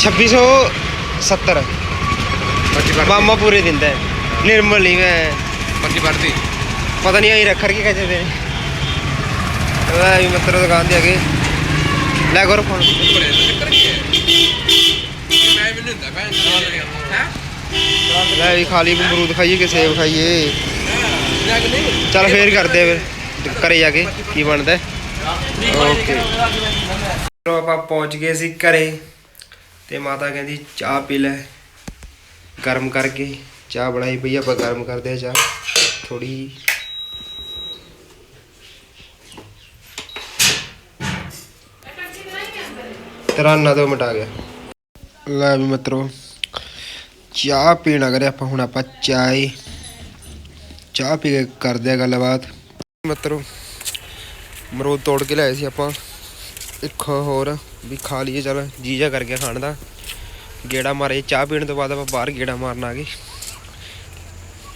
2670 ਮਾਮਾ ਪੂਰੇ ਦਿੰਦਾ ਹੈ। ਨਿਰਮਲ ਨਹੀਂ ਮੈਂ। ਪੱਕੀ ਪੜਦੀ ਪਤਾ ਨਹੀਂ ਆਈ ਰੱਖਰ ਕੀ ਕਹਿੰਦੇ ਨੇ ਲੈ ਵੀ ਮਿੱਤਰ ਦੁਕਾਨ ਆ ਗਏ ਲੈ ਕਰੋ ਫੋਨ। ਚੱਕਰ ਕੀ ਹੈ? ਮੈਂ ਵੀ ਨਹੀਂ ਹੁੰਦਾ ਭੈਣ ਹੈ? ਲੈ ਵੀ ਖਾਲੀ ਅਮਰੂਦ ਖਾਈਏ ਕਿ ਸੇਬ ਖਾਈਏ? ਚੱਲ ਫੇਰ ਕਰਦੇ ਆ ਫਿਰ। ਘਰੇ ਜਾ ਕੇ ਕੀ ਬਣਦਾ ਓਕੇ ਚਲੋ ਆਪਾਂ ਪਹੁੰਚ ਗਏ ਸੀ ਘਰੇ ਤੇ ਮਾਤਾ ਕਹਿੰਦੀ ਚਾਹ ਪੀ ਲੈ। ਗਰਮ ਕਰਕੇ ਚਾਹ ਬਣਾਈ ਪਈ ਆਪਾਂ ਗਰਮ ਕਰਦੇ ਆ ਚਾਹ। ਥੋੜੀ ਤਰਾਨਾ ਤੋਂ ਮਟਾ ਗਿਆ। ਲੈ ਵੀ ਮਿੱਤਰੋ ਚਾਹ ਪੀਣਾ ਕਰੇ ਆਪਾਂ ਹੁਣ ਆਪਾਂ ਚਾਹ ਚਾਹ ਪੀ ਕੇ ਕਰਦੇ ਆ ਗੱਲਬਾਤ। ਮਿੱਤਰੋ ਮਰੂਦ ਤੋੜ ਕੇ ਲਿਆਏ ਸੀ ਆਪਾਂ। ਇੱਕ ਹੋਰ ਵੀ ਖਾ ਲਈਏ, ਚਲ ਜੀਜਾ ਕਰ ਗਿਆ ਖਾਣ ਦਾ। ਗੇੜਾ ਮਾਰੇ, ਚਾਹ ਪੀਣ ਤੋਂ ਬਾਅਦ ਆਪਾਂ ਬਾਹਰ ਗੇੜਾ ਮਾਰਨ ਆ ਗਏ।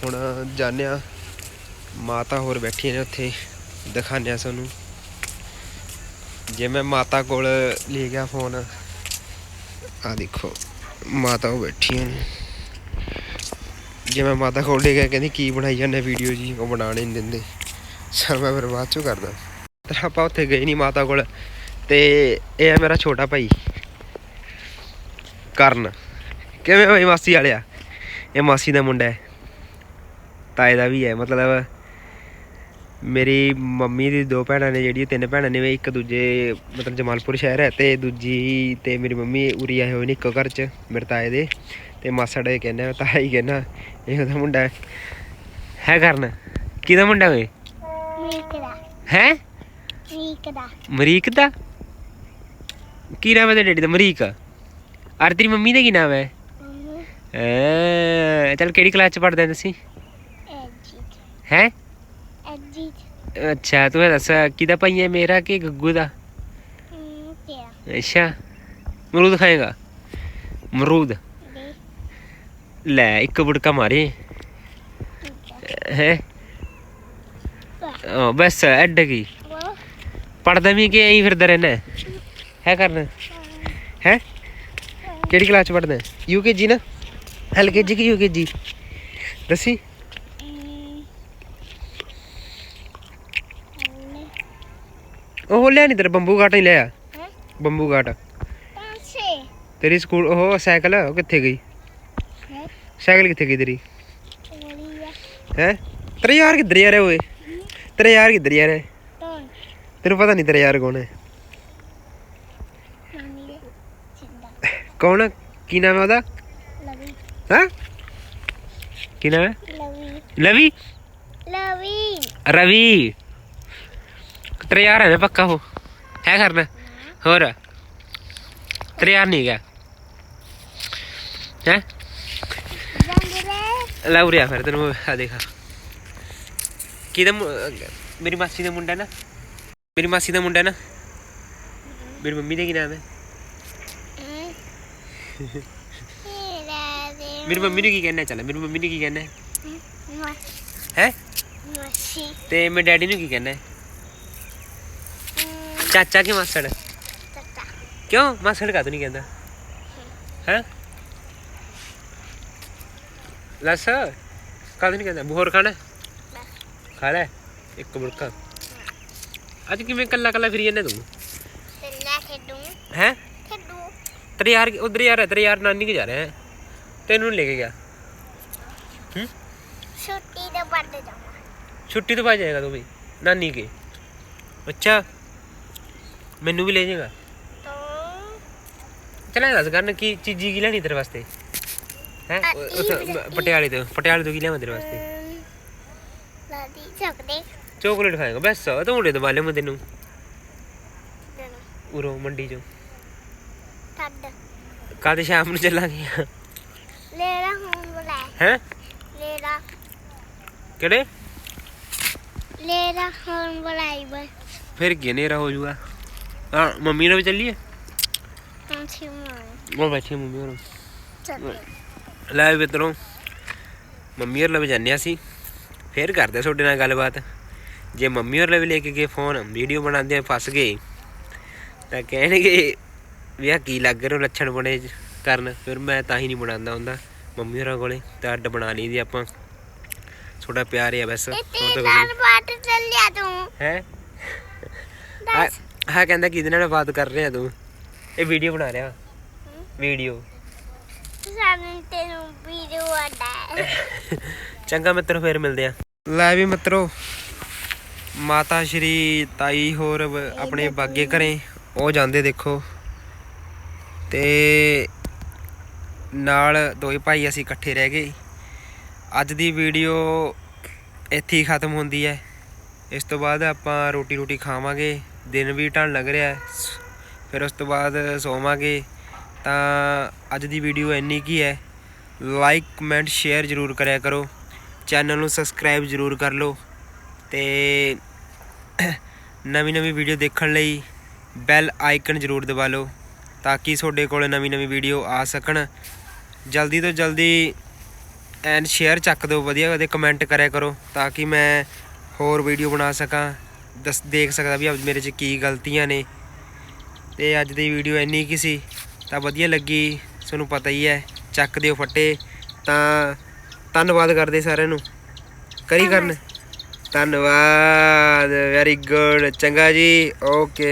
ਹੁਣ ਜਾਂਦੇ ਆ ਮਾਤਾ ਹੋਰ ਬੈਠੀ ਨੇ ਉੱਥੇ, ਦਿਖਾਉਂਦੇ ਆ ਸਾਨੂੰ ਜੇ ਮੈਂ ਮਾਤਾ ਕੋਲ ਲੈ ਗਿਆ ਫੋਨ ਆ ਦੇਖੋ, ਮਾਤਾ ਉਹ ਬੈਠੀਆਂ ਨੇ ਜੇ। ਮੈਂ ਮਾਤਾ ਕੋਲ ਲੈ ਗਿਆ, ਕਹਿੰਦੀ ਕੀ ਬਣਾਈ ਜਾਂਦੇ ਵੀਡੀਓ ਜੀ, ਉਹ ਬਣਾਉਣੇ ਨਹੀਂ ਦਿੰਦੇ। ਚਲ ਮੈਂ ਫਿਰ ਬਾਅਦ ਚੋਂ ਕਰਦਾ। ਤੇ ਆਪਾਂ ਉੱਥੇ ਗਏ ਨਹੀਂ ਮਾਤਾ ਕੋਲ। ਤੇ ਇਹ ਹੈ ਮੇਰਾ ਛੋਟਾ ਭਾਈ ਕਰਨ। ਕਿਵੇਂ ਹੋਈ ਮਾਸੀ ਵਾਲਿਆ? ਇਹ ਮਾਸੀ ਦਾ ਮੁੰਡਾ ਹੈ। ਤਾਏ ਦਾ ਵੀ ਹੈ ਮਤਲਬ ਮੇਰੀ ਮੰਮੀ ਦੀ ਦੋ ਭੈਣਾਂ ਨੇ ਜਿਹੜੀਆਂ ਤਿੰਨ ਭੈਣਾਂ ਨੇ ਇੱਕ ਦੂਜੇ ਮਤਲਬ ਜਮਾਲਪੁਰ ਸ਼ਹਿਰ ਹੈ ਤੇ ਦੂਜੀ ਤੇ ਮੇਰੀ ਮੰਮੀ ਉਰੀ ਆਏ ਹੋਏ ਨੇ ਇੱਕੋ ਘਰ 'ਚ ਮੇਰੇ ਤਾਏ ਦੇ। ਤੇ ਮਾਸੜ ਇਹ ਕਹਿੰਦਾ ਤਾਇਆ ਹੀ ਕਹਿੰਦਾ ਇਹ ਉਹਦਾ ਮੁੰਡਾ ਹੈ। ਹੈ ਕਰਨ? ਕਿਹਦਾ ਮੁੰਡਾ ਓਏ? ਦਾ। ਹੈ? ਦਾ। ਮਰੀਕ ਦਾ? ਕੀ ਨਾਮ ਹੈ ਤੇਰੇ ਡੈਡੀ ਦਾ? ਮਰੀਕ ਅਰ ਤੇਰੀ ਮੰਮੀ ਦਾ ਕੀ ਨਾਮ ਹੈ? ਐ ਚਲ ਕਿਹੜੀ ਕਲਾਸ ਚ ਪੜਦੇ ਤੁਸੀਂ? ਹੈ? ਅੱਛਾ ਤੂੰ ਇਹ ਦੱਸ ਕਿਹਦਾ ਭਾਈ ਹੈ ਮੇਰਾ ਕਿ ਗੱਗੂ ਦਾ? ਤੇਰਾ। ਅੱਛਾ ਅਮਰੂਦ ਖਾਏਗਾ? ਅਮਰੂਦ। ਦੇ। ਲੈ ਇੱਕ ਬੁੜਕਾ ਮਾਰੇ। ਹੈ? ਉਹ ਬਸ ਐਡ ਉਹ ਪੜਦਾ ਵੀ ਕਿ ਐਂ ਫਿਰਦਾ ਰਹਿਣਾ ਹੈ? ਹੈ ਕਰਨਾ? ਹੈ? ਕਿਹੜੀ ਕਲਾਸ ਚ ਪੜਦਾ ਯੂਕੇਜੀ ਨਾ? ਐਲਕੇਜੀ ਕਿ ਯੂਕੇਜੀ ਦੱਸੀ। ਉਹ ਲਿਆ ਨਹੀਂ ਤੇਰਾ ਬੰਬੂ ਘਾਟ ਨਹੀਂ ਲਿਆ। ਹੈਂ? ਬੰਬੂ ਘਾਟ। ਤੇਰੀ ਸਕੂਲ ਉਹ ਸਾਈਕਲ ਉਹ ਕਿੱਥੇ ਗਈ? ਹੈ? ਸਾਈਕਲ ਕਿੱਥੇ ਗਈ ਤੇਰੀ? ਹੈ? ਤੇਰਾ ਯਾਰ ਕਿੱਧਰ ਯਾਰ ਓਏ? ਤੇਰਾ ਯਾਰ ਕਿੱਧਰ ਯਾਰ ਹੈ? ਤੈਨੂੰ ਪਤਾ ਨਹੀਂ ਤੇਰਾ ਯਾਰ ਕੌਣ ਹੈ। ਕੌਣ? ਕੀ ਨਾਮ ਹੈ ਉਹਦਾ? ਲਵੀ। ਹਾਂ? ਕੀ ਨਾਮ ਹੈ? ਲਵੀ। ਲਵੀ? ਲਵੀ। ਰਵੀ। ਤੇਰਾ ਯਾਰ ਹੈ ਨਾ ਪੱਕਾ ਉਹ। ਹੈ ਕਰਨਾ ਹੋਰ? ਤੇਰਾ ਯਾਰ ਨਹੀਂ ਹੈਗਾ। ਹੈ? ਜੰਗਰੇ ਲੈ ਉਰਿਆ ਫਿਰ ਤੈਨੂੰ ਆ ਦੇਖਾ। ਕਿਹਦਾ ਮੇਰੀ ਮਾਸੀ ਦਾ ਮੁੰਡਾ ਨਾ। ਮੇਰੀ ਮਾਸੀ ਦਾ ਮੁੰਡਾ ਨਾ ਮੇਰੀ ਮੰਮੀ ਦਾ ਕੀ ਨਾਮ ਹੈ ਮੇਰੀ ਮੰਮੀ ਨੂੰ ਕੀ ਕਹਿਣਾ ਚੱਲ ਮੇਰੀ ਮੰਮੀ ਨੂੰ ਕੀ ਕਹਿਣਾ ਹੈ ਮਾਸੀ ਤੇ ਮੇਰੇ ਡੈਡੀ ਨੂੰ ਕੀ ਕਹਿਣਾ ਹਮ, ਚਾਚਾ ਕਿ ਮਾਸੜ ਚਾਚਾ ਕਿਉਂ ਮਾਸੜ ਕਾ ਨਹੀਂ ਕਹਿੰਦਾ ਹੈ ਲੱਸ ਕਾ ਨਹੀਂ ਕਹਿੰਦਾ ਹੋਰ ਖਾਣਾ ਖਾ ਲੈ ਇੱਕ ਮੁਰਕਾ ਅੱਜ ਕਿਵੇਂ ਕੱਲਾ ਕੱਲਾ ਫਿਰੀ ਜਾਂਦਾ ਤੂੰ? ਤੇ ਲੈ ਖੇਡੂ। ਹੈ? ਖੇਡੂ। ਤੇਰੇ ਯਾਰ ਉਧਰ ਯਾਰ ਹੈ, ਤੇਰੇ ਯਾਰ ਨਾਨੀ ਕੇ ਜਾ ਰਿਹਾ ਹੈ? ਤੈਨੂੰ ਲੈ ਕੇ ਗਿਆ? ਛੁੱਟੀ ਦੇ ਵੱਡ ਜਾਵਾਂ। ਛੁੱਟੀ ਤੋਂ ਬਾਅਦ ਜਾਏਗਾ ਤੂੰ ਵੀ ਨਾਨੀ ਕੇ। ਅੱਛਾ ਮੈਨੂੰ ਵੀ ਲੈ ਜਾਏਗਾ। ਤੋਂ? ਚਲ ਦੱਸ ਕਰਨ ਕੀ ਚੀਜ਼ੀ ਕੀ ਲੈਣੀ ਤੇਰੇ ਵਾਸਤੇ? ਹੈ? ਪਟਿਆਲੇ ਤੋਂ ਪਟਿਆਲੇ ਤੋਂ ਕੀ ਲਿਆਵਾਂ ਤੇਰੇ ਵਾਸਤੇ? ਲਾਦੀ ਚੱਕਦੇ ਚੋਕਲੇਟ ਖਾਏਗਾ ਬਸ ਤੂੰ ਉੜੇ ਦਵਾ ਮੈਂ ਤੈਨੂੰ ਉਰੋਂ ਮੰਡੀ ਚੋਂ। ਠੱਡ ਕਾਦੇ ਸ਼ਾਮ ਨੂੰ ਚੱਲਾਂਗੇ। ਲੈ ਰਾ ਹੁਣ ਬੁਲਾ ਹੈ? ਲੈ ਕਿਹੜੇ? ਲੈ ਰਾ ਹੁਣ ਬੁਲਾਈ ਬਸ। ਫਿਰ ਕੀ ਨੇਰਾ ਹੋ ਜਾਊਗਾ? ਹਾਂ ਮੰਮੀ ਨਾਲ ਵੀ ਚੱਲੀਏ? ਹੁਣ ਸਿਮਾਂ ਉਹ ਬੈਠੀ ਮੰਮੀ ਹੋਰ। ਚੱਲ। ਲੈ ਵੀ ਮਿੱਤਰੋ ਮੰਮੀ ਹੋਰ ਲਵੇ ਜਾਂਦੇ ਹਾਂ ਅਸੀਂ। ਫੇਰ ਕਰਦੇ ਤੁਹਾਡੇ ਨਾਲ ਗੱਲਬਾਤ। ਜੇ ਮੰਮੀ ਹੋਰ ਲਵੇ ਲੈ ਕੇ ਗਏ ਫੋਨ ਵੀਡੀਓ ਬਣਾਉਂਦੇ ਆ ਫਸ ਗਏ ਤਾਂ ਕਹਿਣਗੇ ਵੀ ਆ ਕੀ ਲੱਗ ਰਹੇ ਹੋ ਲੱਛਣ ਬਣੇ ਕਰਨ। ਫਿਰ ਮੈਂ ਤਾਂ ਹੀ ਨਹੀਂ ਬਣਾਉਂਦਾ ਹੁੰਦਾ ਮੰਮੀ ਹੋਰਾਂ ਕੋਲੇ ਤਾਂ ਅੱਡ ਬਣਾ ਲਈ ਦੀ ਆਪਾਂ। ਥੋੜਾ ਪਿਆਰ ਆ ਬਸ ਹੋਰ ਇੱਥੇ ਤਾਂ ਕੁਝ ਨਾਲ ਬਾਟ ਚੱਲਿਆ ਤੂੰ। ਹੈ? ਹਾਂ ਕਹਿੰਦਾ ਕਿਹਦੇ ਨਾਲ ਬਾਤ ਕਰ ਰਿਹਾ ਤੂੰ? ਇਹ ਵੀਡੀਓ ਬਣਾ ਰਿਹਾ। ਵੀਡੀਓ। ਸਾਨੂੰ ਤੈਨੂੰ ਵੀਡੀਓ ਆਡਾ ਚੰਗਾ ਮਿੱਤਰੋ ਫੇਰ ਮਿਲਦੇ ਆ ਲੈ ਵੀ ਮਿੱਤਰੋ। ਮਾਤਾ ਸ਼੍ਰੀ ਤਾਈ ਹੋਰ ਆਪਣੇ ਬਾਗੇ ਘਰੇ, ਉਹ ਜਾਂਦੇ ਦੇਖੋ। ਤੇ ਨਾਲ ਦੋਏ ਭਾਈ ਅਸੀਂ ਇਕੱਠੇ ਰਹਿ ਗਏ। ਅੱਜ ਦੀ ਵੀਡੀਓ ਇੱਥੇ ਹੀ ਖਤਮ ਹੁੰਦੀ ਹੈ। ਇਸ ਤੋਂ ਬਾਅਦ ਆਪਾਂ ਰੋਟੀ ਰੋਟੀ ਖਾਵਾਂਗੇ, ਦਿਨ ਵੀ ਢਲਣ ਲੱਗ ਰਿਹਾ ਸ- ਫਿਰ ਉਸ ਤੋਂ ਬਾਅਦ ਸੋਵਾਂਗੇ। ਤਾਂ ਅੱਜ ਦੀ ਵੀਡੀਓ ਇੰਨੀ ਕੀ ਹੈ ਲਾਈਕ ਕਮੈਂਟ ਸ਼ੇਅਰ ਜ਼ਰੂਰ ਕਰਿਆ ਕਰੋ। ਚੈਨਲ ਨੂੰ ਸਬਸਕ੍ਰਾਈਬ ਜ਼ਰੂਰ ਕਰ ਲਓ। ਤੇ ਨਵੀਂ ਨਵੀਂ ਵੀਡੀਓ ਦੇਖਣ ਲਈ ਬੈਲ ਆਈਕਨ ਜ਼ਰੂਰ ਦਬਾ ਲਓ ਤਾਂ ਕਿ ਤੁਹਾਡੇ ਕੋਲ ਨਵੀਂ ਨਵੀਂ ਵੀਡੀਓ ਆ ਸਕਣ। ਜਲਦੀ ਤੋਂ ਜਲਦੀ ਐਂਡ ਸ਼ੇਅਰ ਚੱਕ ਦਿਓ, ਵਧੀਆ ਵਧੀਆ ਕਮੈਂਟ ਕਰਿਆ ਕਰੋ ਤਾਂ ਕਿ ਮੈਂ ਹੋਰ ਵੀਡੀਓ ਬਣਾ ਸਕਾਂ। ਦੱਸ, ਦੇਖ ਸਕਦਾ ਵੀ ਅੱਜ ਮੇਰੇ 'ਚ ਕੀ ਗਲਤੀਆਂ ਨੇ। ਤੇ ਅੱਜ ਦੀ ਵੀਡੀਓ ਇੰਨੀ ਕੀ ਸੀ, ਤਾਂ ਵਧੀਆ ਲੱਗੀ, ਤੁਹਾਨੂੰ ਪਤਾ ਹੀ ਹੈ, ਚੱਕ ਦਿਓ ਫੱਟੇ। ਤਾਂ ਧੰਨਵਾਦ ਕਰਦੇ ਸਾਰਿਆਂ ਨੂੰ। ਕਰੀ ਕਰਨ। ਧੰਨਵਾਦ ਵੈਰੀ ਗੁੱਡ ਚੰਗਾ ਜੀ ਓਕੇ